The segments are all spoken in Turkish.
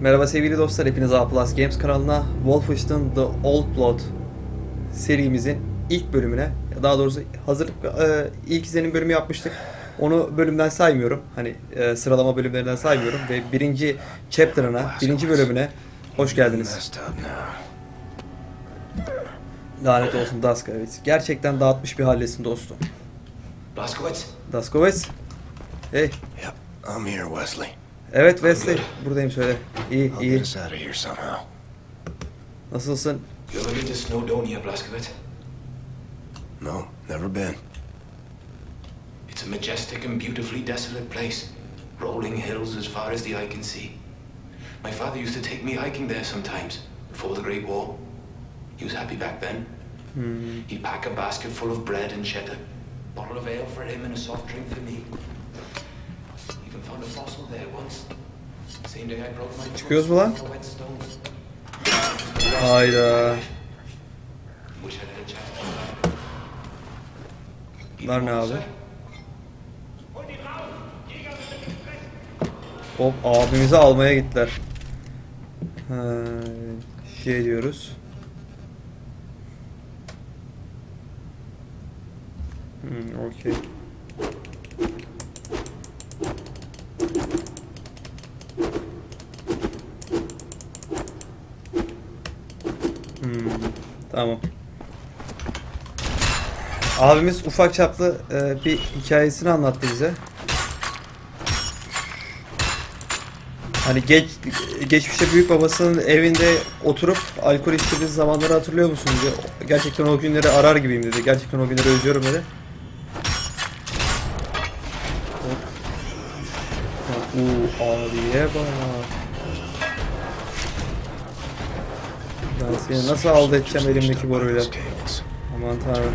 Merhaba sevgili dostlar, hepiniz A Plus Games kanalına Wolfenstein The Old Blood serimizin ilk bölümüne, ya daha doğrusu hazırlık e, ilk izlenim bölümü yapmıştık. Onu bölümden saymıyorum, hani e, sıralama bölümlerinden saymıyorum ve birinci chapter'ına, birinci bölümüne hoş geldiniz. Lanet olsun Daska, evet. Gerçekten dağıtmış bir haldesin dostum. Blaskowitz? Daskovets, hey. Yep, I'm here, Wesley. Evet Wesley, buradayım söyle. İyi, I'll iyi. get us out of here somehow. Nasılsın? You ever been to Snowdonia, Blaskowitz? No, never been. It's a majestic and beautifully desolate place. Rolling hills as far as the eye can see. My father used to take me hiking there sometimes, before the Great War. He was happy back then. Hmm. He'd pack a basket full of bread and cheddar, bottle of ale for him and a soft drink for me. Çıkıyoruz mu lan? Hayda. Bunlar ne abi? Hop abimizi almaya gittiler. Ha, şey diyoruz. Hmm, okey. Hmm, tamam. Abimiz ufak çaplı e, bir hikayesini anlattı bize. Hani geç geçmişte büyük babasının evinde oturup alkol içtiğimiz zamanları hatırlıyor musun diye. Gerçekten o günleri arar gibiyim dedi. Gerçekten o günleri özlüyorum dedi. Uuu abiye bak. Ben seni nasıl aldatacağım elimdeki boruyla. Aman tanrım.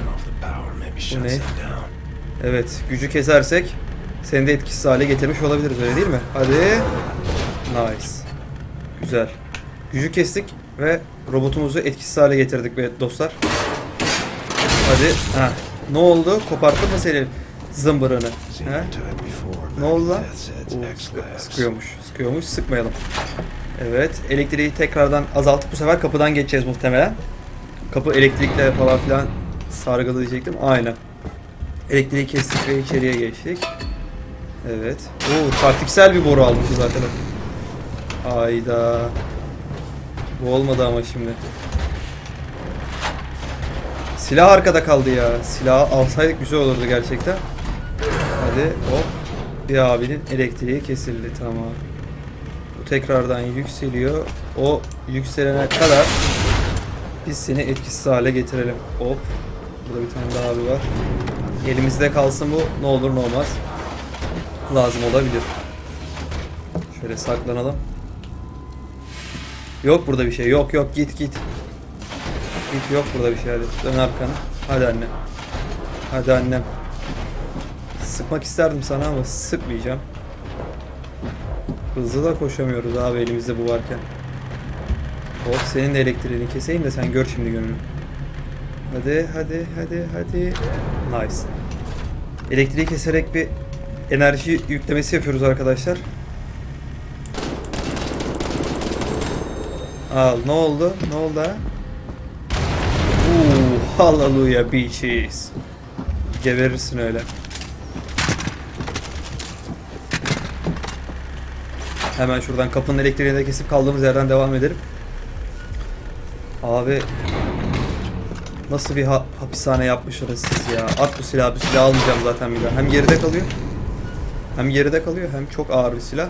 Shuts ne? Evet, gücü kesersek seni de etkisiz hale getirmiş olabiliriz öyle değil mi? Hadi. Nice. Güzel. Gücü kestik ve robotumuzu etkisiz hale getirdik be dostlar. Hadi. Ha. Ne oldu? Koparttın mı senin zımbırını? Ha? Ne oldu lan? Sıkıyormuş. Sıkıyormuş. Sıkmayalım. Evet. Elektriği tekrardan azaltıp bu sefer kapıdan geçeceğiz muhtemelen. Kapı elektrikle falan filan sargılı diyecektim. Aynen. Elektriği kestik ve içeriye geçtik. Evet. Oo, taktiksel bir boru almışız zaten. Hayda. Bu olmadı ama şimdi. Silah arkada kaldı ya. Silahı alsaydık güzel olurdu gerçekten. Hadi hop. Bir abinin elektriği kesildi tamam. Tekrardan yükseliyor. O yükselene kadar biz seni etkisiz hale getirelim. Hop. Burada bir tane daha abi var. Elimizde kalsın bu. Ne olur ne olmaz. Lazım olabilir. Şöyle saklanalım. Yok burada bir şey. Yok yok git git. Git yok burada bir şey hadi. Dön arkanı. Hadi annem. Hadi annem. Sıkmak isterdim sana ama sıkmayacağım. Hızlı da koşamıyoruz abi elimizde bu varken. Hop senin de elektriğini keseyim de sen gör şimdi gönlünü. Hadi hadi hadi hadi. Nice. Elektriği keserek bir enerji yüklemesi yapıyoruz arkadaşlar. Al ne oldu? Ne oldu ha? Uuu hallelujah bitches. Geberirsin öyle. Hemen şuradan kapının elektriğini de kesip kaldığımız yerden devam edelim. Abi nasıl bir ha- hapishane yapmışsınız siz ya. At bu silahı, bu silahı almayacağım zaten bir daha. Hem geride kalıyor. Hem geride kalıyor hem çok ağır bir silah.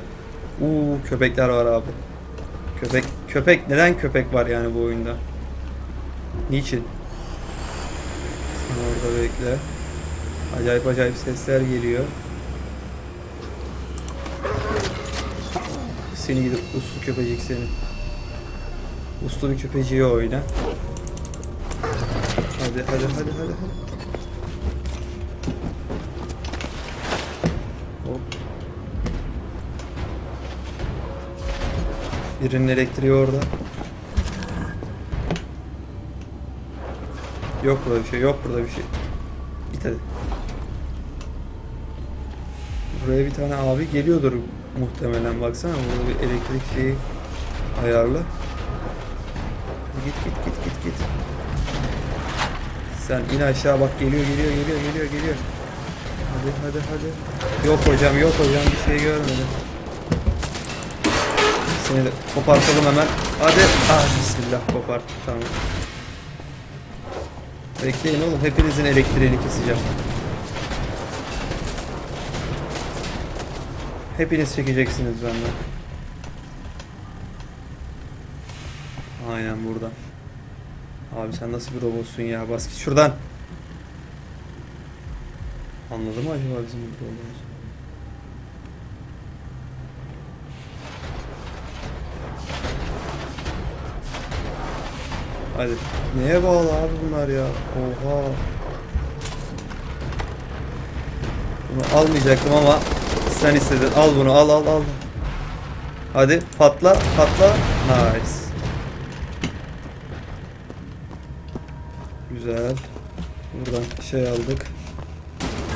Uuu köpekler var abi. Köpek, köpek neden köpek var yani bu oyunda? Niçin? Sen orada bekle. Acayip acayip sesler geliyor. Seni gidip uslu köpecik seni. Uslu bir köpeciği oyna. Hadi hadi hadi hadi hadi. Hop. Birinin elektriği orada. Yok burada bir şey, yok burada bir şey. Git hadi. Buraya bir tane abi geliyordur muhtemelen baksana burada bir elektrik şeyi Ayarla. Git git git git git. Sen in aşağı bak geliyor geliyor geliyor geliyor geliyor. Hadi hadi hadi. Yok hocam yok hocam bir şey görmedim. Seni de kopartalım hemen. Hadi. Ah bismillah koparttık tamam. Bekleyin oğlum hepinizin elektriğini keseceğim. Hepiniz çekeceksiniz benden. Aynen buradan. Abi sen nasıl bir robotsun ya? Bas git şuradan. Anladı mı acaba bizim burada olduğumuzu? Hadi. Neye bağlı abi bunlar ya? Oha. Bunu almayacaktım ama sen istedin. Al bunu al al al. Hadi patla patla. Nice. Güzel. Buradan şey aldık.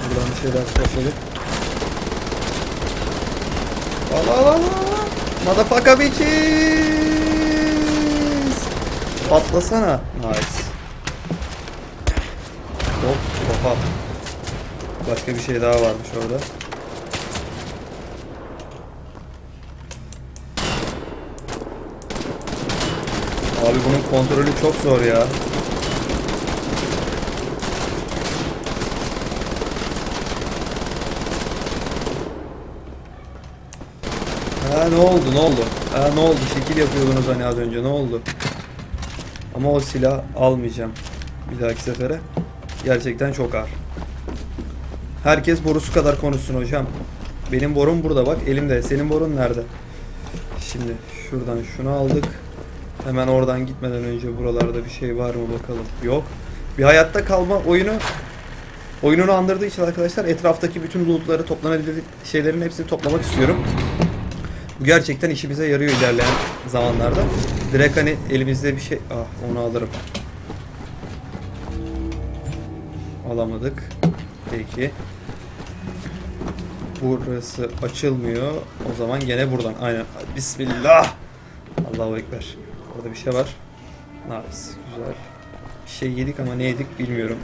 Buradan şeyler. Al al al al. Motherfucker bitches. Patlasana. Nice. Hop. Oha. Başka bir şey daha varmış orada. Abi bunun kontrolü çok zor ya. Ha ne oldu ne oldu? Ha ne oldu? Şekil yapıyordunuz hani az önce ne oldu? Ama o silah almayacağım bir dahaki sefere. Gerçekten çok ağır. Herkes borusu kadar konuşsun hocam. Benim borum burada bak elimde. Senin borun nerede? Şimdi şuradan şunu aldık. Hemen oradan gitmeden önce buralarda bir şey var mı bakalım. Yok. Bir hayatta kalma oyunu oyununu andırdığı için arkadaşlar etraftaki bütün lootları toplanabilir şeylerin hepsini toplamak istiyorum. Bu gerçekten işimize yarıyor ilerleyen zamanlarda. Direkt hani elimizde bir şey... Ah onu alırım. Alamadık. Peki. Burası açılmıyor. O zaman gene buradan. Aynen. Bismillah. Allahu Ekber. Orada bir şey var. Nice. Güzel. Bir şey yedik ama ne yedik bilmiyorum.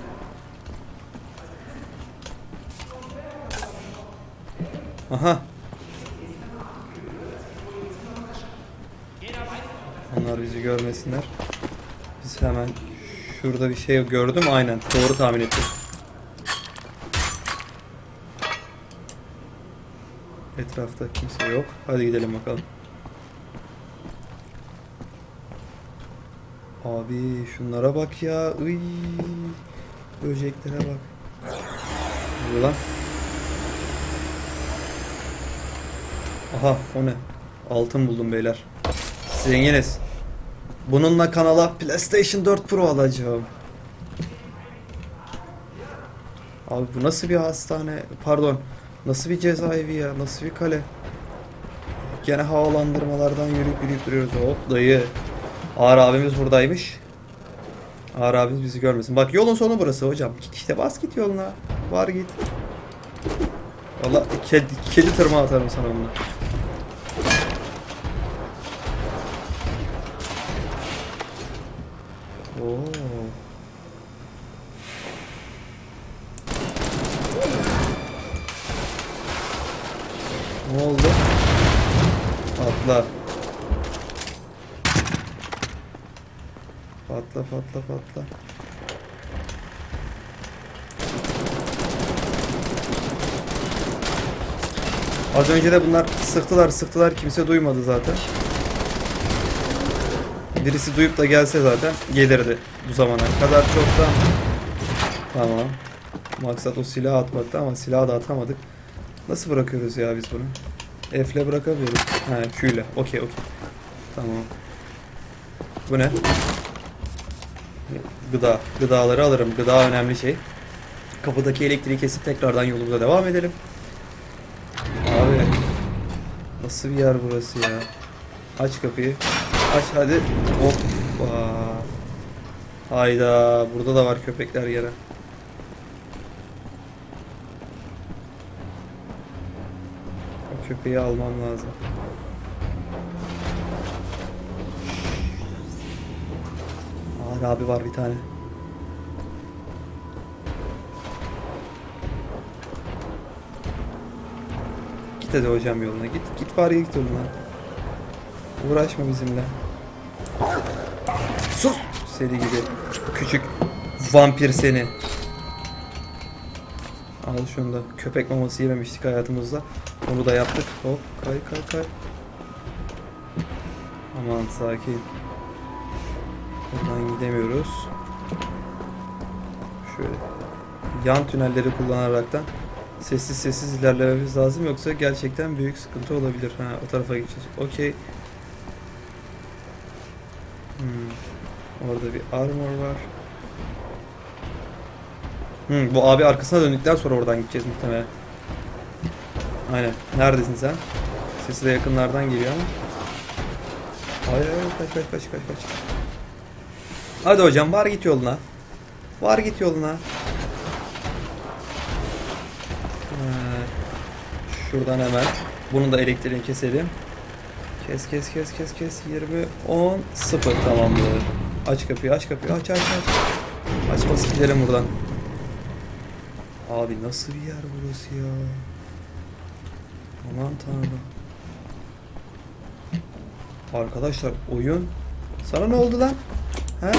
Aha. Onlar bizi görmesinler. Biz hemen şurada bir şey gördüm. Aynen. Doğru tahmin ettim. Etrafta kimse yok. Hadi gidelim bakalım. Abi şunlara bak ya. Iy. Böceklere bak. Ne lan? Aha o ne? Altın buldum beyler. Zenginiz. Bununla kanala PlayStation 4 Pro alacağım. Abi bu nasıl bir hastane? Pardon. Nasıl bir cezaevi ya? Nasıl bir kale? Gene havalandırmalardan yürüyüp yürüyüp duruyoruz. Hop dayı. Ağır abimiz buradaymış. Ağır abimiz bizi görmesin. Bak yolun sonu burası hocam. Git işte bas git yoluna. Var git. Valla kedi, kedi tırmağı atarım sana bunu. Oo. Ne oldu? Patla. Patla patla patla. Az önce de bunlar sıktılar sıktılar kimse duymadı zaten. Birisi duyup da gelse zaten gelirdi bu zamana kadar çoktan. Tamam. Maksat o silahı atmaktı ama silahı da atamadık. Nasıl bırakıyoruz ya biz bunu? F'le bırakabiliyoruz. Ha Q'yle. Okey okey. Tamam. Bu ne? Gıda. Gıdaları alırım. Gıda önemli şey. Kapıdaki elektriği kesip tekrardan yolumuza devam edelim. Abi. Nasıl bir yer burası ya? Aç kapıyı. Aç hadi. Hoppa. Hayda. Burada da var köpekler yere. Köpeği almam lazım. Bir abi var bir tane. Git hadi hocam yoluna. Git git bari git yoluna. Uğraşma bizimle. Sus! Seni gibi küçük vampir seni. Al şunu da. Köpek maması yememiştik hayatımızda. Onu da yaptık. Hop kay kay kay. Aman sakin. Buradan gidemiyoruz. Şöyle yan tünelleri kullanaraktan sessiz sessiz ilerlememiz lazım yoksa gerçekten büyük sıkıntı olabilir. Ha o tarafa gideceğiz. Okey. Hmm. Orada bir armor var. Hmm, bu abi arkasına döndükten sonra oradan gideceğiz muhtemelen. Aynen. Neredesin sen? Sesi de yakınlardan geliyor ama. Hayır hayır kaç kaç kaç kaç kaç. Hadi hocam var git yoluna. Var git yoluna. Ee, Şuradan hemen. Bunun da elektriğini keselim. Kes kes kes kes kes. 20 10 0 tamamdır. Aç kapıyı aç kapıyı aç aç aç. Aç basıp gidelim buradan. Abi nasıl bir yer burası ya? Aman tanrım. Arkadaşlar oyun sana ne oldu lan? He?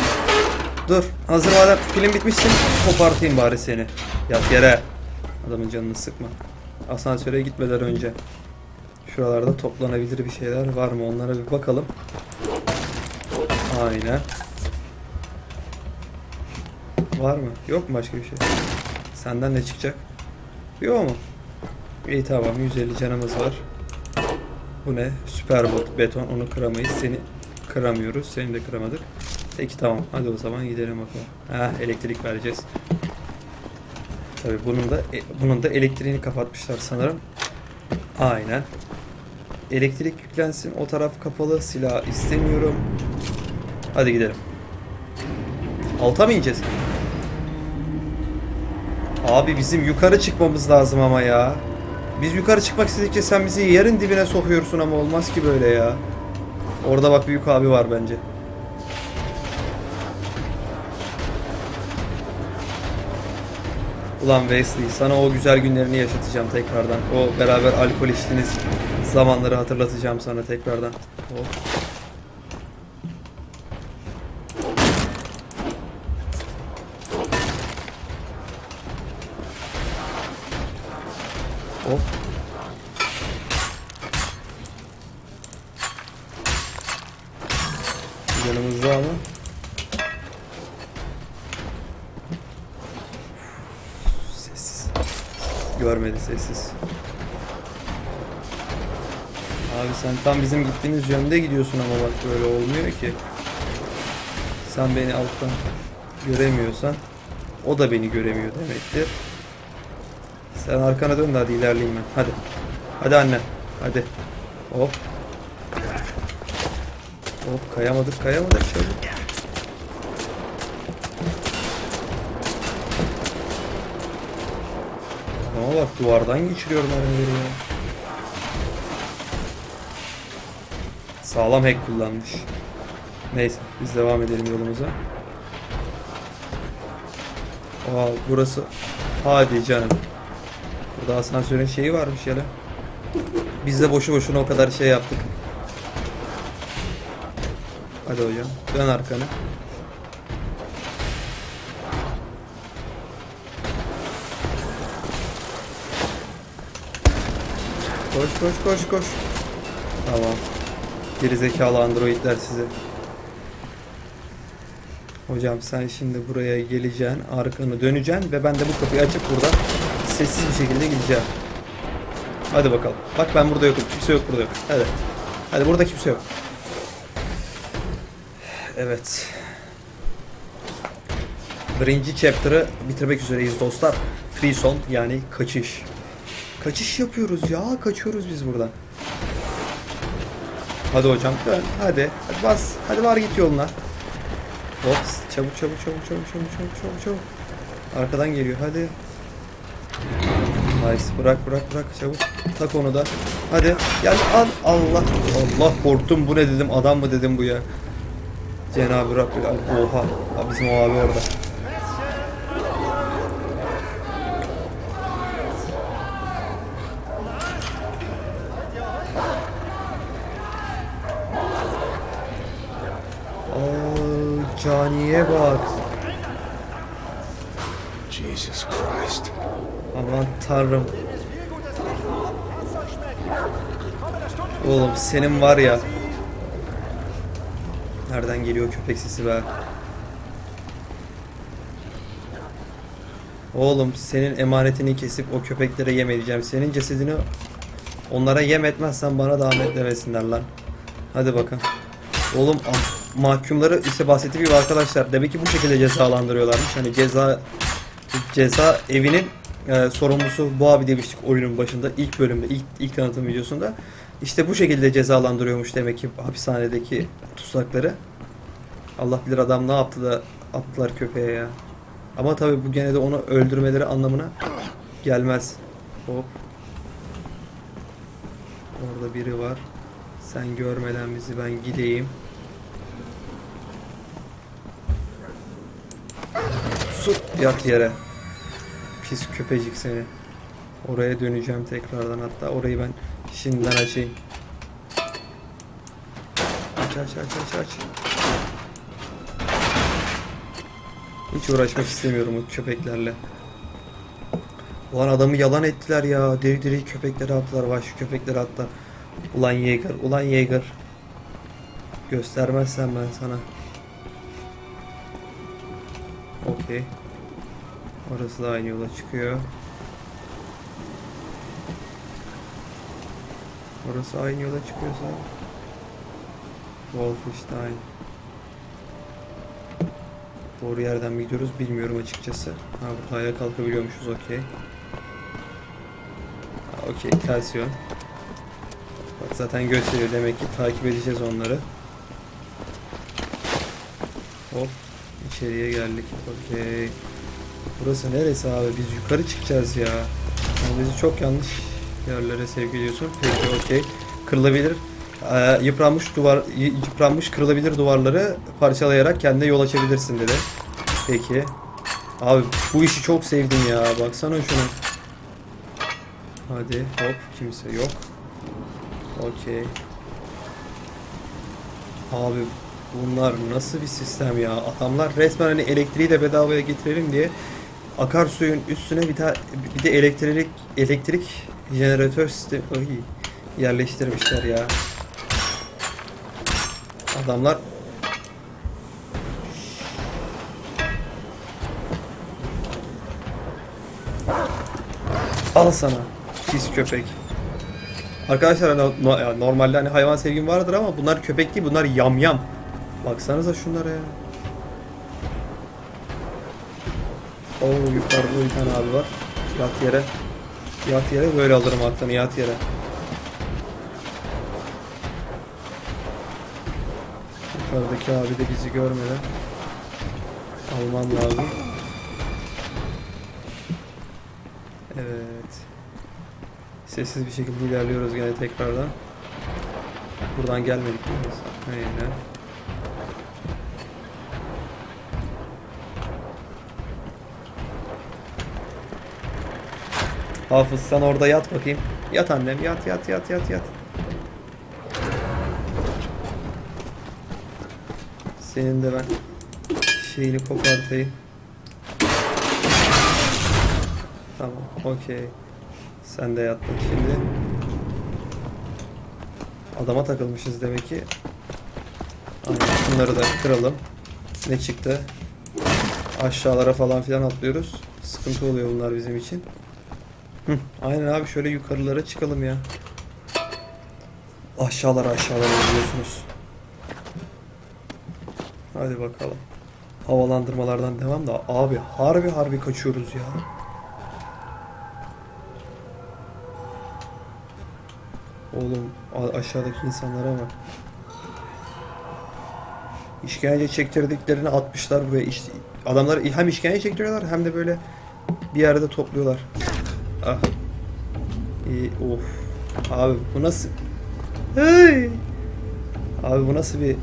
Dur. Hazır madem film bitmişsin kopartayım bari seni. Yat yere. Adamın canını sıkma. Asansöre gitmeden önce. Şuralarda toplanabilir bir şeyler var mı? Onlara bir bakalım. Aynen. Var mı? Yok mu başka bir şey? Senden ne çıkacak? Yok mu? İyi tamam 150 canımız var. Bu ne? Süper bot beton onu kıramayız. Seni kıramıyoruz. Seni de kıramadık. Peki tamam. Hadi o zaman gidelim bakalım. Ha elektrik vereceğiz. Tabii bunun da e, bunun da elektriğini kapatmışlar sanırım. Aynen. Elektrik yüklensin. O taraf kapalı. Silah istemiyorum. Hadi gidelim. Alta mı ineceğiz? Abi bizim yukarı çıkmamız lazım ama ya. Biz yukarı çıkmak istedikçe sen bizi yerin dibine sokuyorsun ama olmaz ki böyle ya. Orada bak büyük abi var bence. Ulan Wesley sana o güzel günlerini yaşatacağım tekrardan. O beraber alkol içtiğiniz zamanları hatırlatacağım sana tekrardan. Hop. Hop. Yanımızda ama. Görmedi sessiz. Abi sen tam bizim gittiğimiz yönde gidiyorsun ama bak böyle olmuyor ki. Sen beni alttan göremiyorsan o da beni göremiyor demektir. Sen arkana dön de hadi ilerleyeyim ben. Hadi. Hadi anne. Hadi. Hop. Hop kayamadık kayamadık çabuk. Ama bak duvardan geçiriyorum mermileri ya. Sağlam hack kullanmış. Neyse biz devam edelim yolumuza. Aa burası hadi canım. Burada asansörün şeyi varmış ya. Biz de boşu boşuna o kadar şey yaptık. Hadi hocam dön arkanı. Koş koş koş koş. Tamam. Geri zekalı androidler size. Hocam sen şimdi buraya geleceksin, arkanı döneceksin ve ben de bu kapıyı açıp buradan sessiz bir şekilde gideceğim. Hadi bakalım. Bak ben burada yokum. Kimse yok burada yok. Hadi. Hadi burada kimse yok. Evet. Birinci chapter'ı bitirmek üzereyiz dostlar. Free zone yani kaçış. Kaçış yapıyoruz ya. Kaçıyoruz biz buradan. Hadi hocam dön. Hadi. Hadi bas. Hadi var git yoluna. Hop. Çabuk çabuk çabuk çabuk çabuk çabuk çabuk çabuk. Arkadan geliyor. Hadi. Nice. Bırak bırak bırak çabuk. Tak onu da. Hadi. Gel al. Allah. Allah korktum. Bu ne dedim. Adam mı dedim bu ya. Cenab-ı Rabbi. Oha. Bizim o abi orada. Aa, caniye bak. Jesus Christ. Aman tanrım. Oğlum senin var ya. Nereden geliyor köpek sesi be? Oğlum senin emanetini kesip o köpeklere yem edeceğim. Senin cesedini onlara yem etmezsen bana da Ahmet demesinler lan. Hadi bakalım. Oğlum ah- mahkumları işte bahsettiğim gibi arkadaşlar demek ki bu şekilde cezalandırıyorlarmış. Hani ceza ceza evinin e, sorumlusu bu abi demiştik oyunun başında ilk bölümde ilk, ilk tanıtım videosunda. İşte bu şekilde cezalandırıyormuş demek ki hapishanedeki tutsakları. Allah bilir adam ne yaptı da attılar köpeğe ya. Ama tabi bu gene de onu öldürmeleri anlamına gelmez. Hop. Orada biri var. Sen görmeden bizi ben gideyim. Su yat yere. Pis köpecik seni. Oraya döneceğim tekrardan hatta orayı ben şimdiden açayım. Aç aç aç aç aç. Hiç uğraşmak istemiyorum o köpeklerle. Ulan adamı yalan ettiler ya. Deri deri köpekleri attılar. Vahşi köpekleri attılar. Ulan Yeager, ulan Yeager. Göstermezsen ben sana. Okey. Orası da aynı yola çıkıyor. Orası aynı yola çıkıyorsa Wolfenstein Doğru yerden mi gidiyoruz bilmiyorum açıkçası. Ha burada ayağa kalkabiliyormuşuz okey. Okey yön. Bak zaten gösteriyor demek ki takip edeceğiz onları. Hop içeriye geldik. Okey. Burası neresi abi? Biz yukarı çıkacağız ya. Sen bizi çok yanlış yerlere sevk ediyorsun. Peki okey. Kırılabilir. Ee, yıpranmış duvar yıpranmış kırılabilir duvarları parçalayarak kendine yol açabilirsin dedi. Peki. Abi bu işi çok sevdim ya. Baksana şuna. Hadi hop kimse yok. Okey. Abi bunlar nasıl bir sistem ya? Adamlar resmen hani elektriği de bedavaya getirelim diye akarsuyun üstüne bir daha bir de elektrik elektrik jeneratör sistemi Ay, yerleştirmişler ya. Adamlar Al sana pis köpek. Arkadaşlar normalde hani hayvan sevgim vardır ama bunlar köpek değil bunlar yamyam. Baksanıza şunlara ya. Oo yukarıda bir tane abi var. Yat yere. Yat yere böyle alırım aklını yat yere. Yukarıdaki abi de bizi görmeden almam lazım. Evet. Sessiz bir şekilde ilerliyoruz gene tekrardan. Buradan gelmedik değil mi? Aynen. Hafız sen orada yat bakayım. Yat annem yat yat yat yat yat. Senin de ben şeyini kopartayım. Tamam okey. Sen de yattın şimdi. Adama takılmışız demek ki. Aynen, Şunları da kıralım. Ne çıktı? Aşağılara falan filan atlıyoruz. Sıkıntı oluyor bunlar bizim için. Aynen abi şöyle yukarılara çıkalım ya. Aşağılara aşağılara gidiyorsunuz. Hadi bakalım. Havalandırmalardan devam da abi harbi harbi kaçıyoruz ya. Oğlum aşağıdaki insanlara bak. İşkence çektirdiklerini atmışlar buraya. İş, adamlar hem işkence çektiriyorlar hem de böyle bir yerde topluyorlar. Ah. İyi, of. Abi bu nasıl? Hey! Abi bu nasıl bir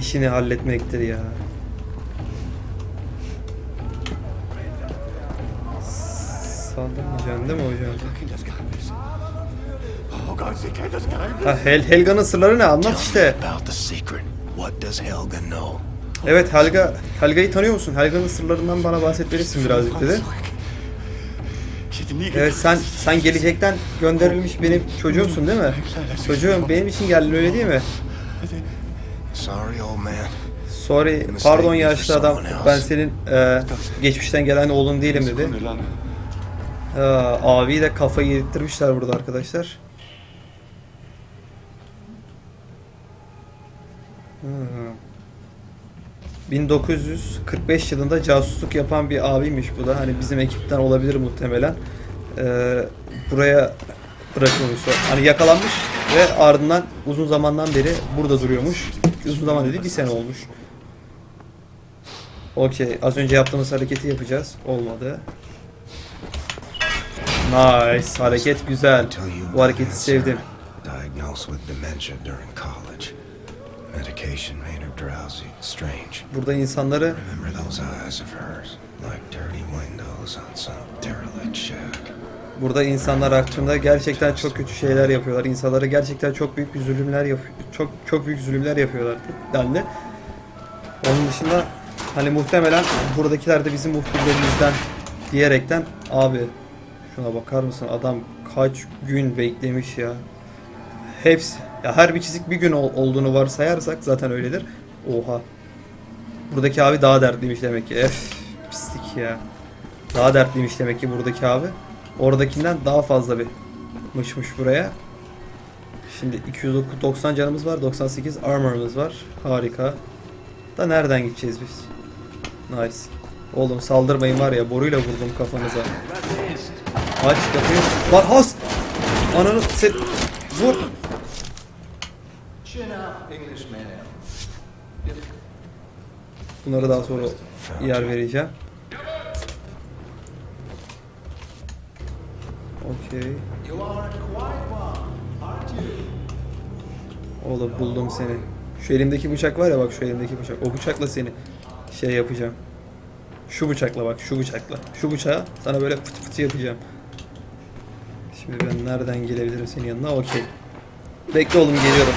işini halletmektir ya. Saldırmayacaksın değil mi hocam? Ha, Hel Helga'nın sırları ne anlat işte. Evet Helga, Helga'yı tanıyor musun? Helga'nın sırlarından bana bahsetmelisin birazcık dedi. Evet sen sen gelecekten gönderilmiş benim çocuğumsun değil mi? Çocuğum benim için geldin öyle değil mi? Sorry, old man. Sorry, pardon yaşlı adam. Ben senin e, geçmişten gelen oğlun değilim dedi. Ha, abiyi de kafayı yedirtmişler burada arkadaşlar. Ha. 1945 yılında casusluk yapan bir abiymiş bu da. Hani bizim ekipten olabilir muhtemelen. Ee, buraya bırakılmış. Hani yakalanmış ve ardından uzun zamandan beri burada duruyormuş. Uzun zaman dedi bir sene olmuş. Okey. Az önce yaptığımız hareketi yapacağız. Olmadı. Nice. Hareket güzel. Bu hareketi sevdim. Burada insanları Burada insanlar hakkında gerçekten çok kötü şeyler yapıyorlar. İnsanlara gerçekten çok büyük bir zulümler yapıyor. Çok çok büyük zulümler yapıyorlar dendi. Onun dışında hani muhtemelen buradakiler de bizim muhbirlerimizden diyerekten abi şuna bakar mısın adam kaç gün beklemiş ya. Hepsi ya her bir çizik bir gün ol- olduğunu varsayarsak zaten öyledir. Oha. Buradaki abi daha dertliymiş demek ki. Ef pislik ya. Daha dertliymiş demek ki buradaki abi. Oradakinden daha fazla bir mışmış buraya. Şimdi 290 canımız var. 98 armor'ımız var. Harika. Da nereden gideceğiz biz? Nice. Oğlum saldırmayın var ya boruyla vurdum kafanıza. Aç kapıyı. Lan has! Ananı sen... Vur! Bunları daha sonra yer vereceğim. Okey. Oğlum buldum seni. Şu elimdeki bıçak var ya bak şu elimdeki bıçak. O bıçakla seni şey yapacağım. Şu bıçakla bak şu bıçakla. Şu bıçağı sana böyle fıt fıt yapacağım. Şimdi ben nereden gelebilirim senin yanına? Okey. Bekle oğlum geliyorum.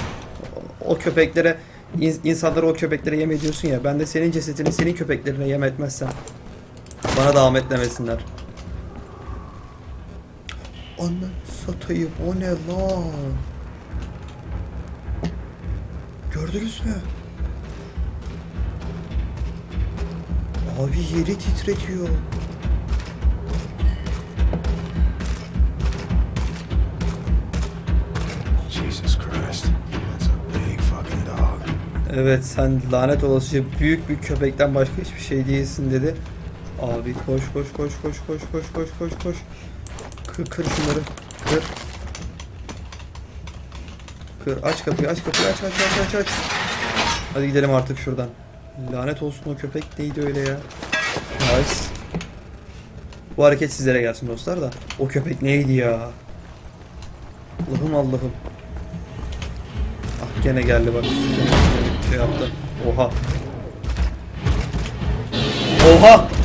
O, o köpeklere in- insanları o köpeklere yem ediyorsun ya. Ben de senin cesetini senin köpeklerine yem etmezsem bana da Ahmet Anne satayım o ne lan? Gördünüz mü? Abi yeri titretiyor. Jesus Christ, that's a big fucking dog. Evet sen lanet olası büyük bir köpekten başka hiçbir şey değilsin dedi. Abi koş koş koş koş koş koş koş koş koş. Kır kır şunları. Kır. Kır aç kapıyı aç kapıyı aç aç aç aç aç. Hadi gidelim artık şuradan. Lanet olsun o köpek neydi öyle ya. Nice. Bu hareket sizlere gelsin dostlar da. O köpek neydi ya? Allah'ım Allah'ım. Ah gene geldi bak. Şey yaptı. Oha. Oha!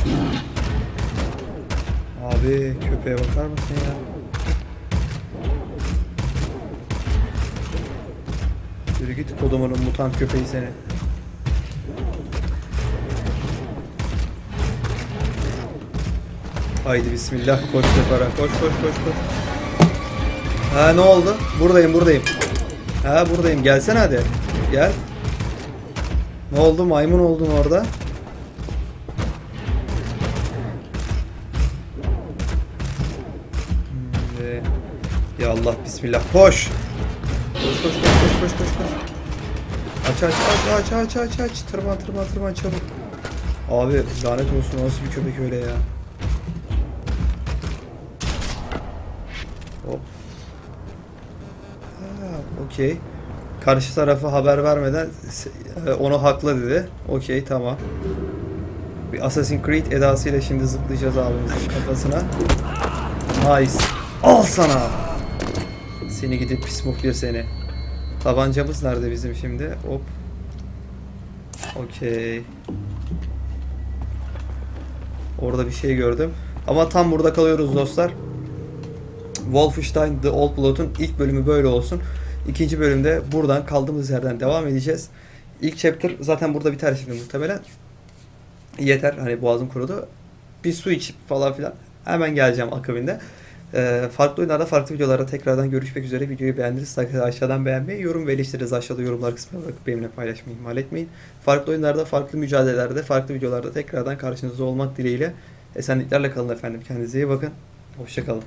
Abi köpeğe bakar mısın ya? Yürü git kodumunun mutant köpeği seni. Haydi bismillah koş separa koş koş koş koş. Ha ne oldu? Buradayım buradayım. Ha buradayım gelsene hadi. Gel. Ne oldu maymun oldun orada. Allah bismillah koş. Koş koş koş koş koş koş koş. Aç aç aç aç aç aç aç tırman tırman tırman çabuk. Abi lanet olsun nasıl bir köpek öyle ya. Hop. Okey. Karşı tarafa haber vermeden e, onu hakla dedi. Okey tamam. Bir Assassin's Creed edasıyla şimdi zıplayacağız abimizin kafasına. Nice. Al sana. Seni gidip pis muhbir seni. Tabancamız nerede bizim şimdi? Hop. Okey. Orada bir şey gördüm. Ama tam burada kalıyoruz dostlar. Wolfenstein The Old Blood'un ilk bölümü böyle olsun. İkinci bölümde buradan kaldığımız yerden devam edeceğiz. İlk chapter zaten burada biter şimdi muhtemelen. Yeter hani boğazım kurudu. Bir su içip falan filan hemen geleceğim akabinde. Ee, farklı oyunlarda farklı videolarda tekrardan görüşmek üzere. Videoyu beğendiyseniz aşağıdan beğenmeyi, yorum ve eleştiriniz aşağıda yorumlar kısmına bırakıp benimle paylaşmayı ihmal etmeyin. Farklı oyunlarda, farklı mücadelelerde, farklı videolarda tekrardan karşınızda olmak dileğiyle. Esenliklerle kalın efendim. Kendinize iyi bakın. Hoşçakalın.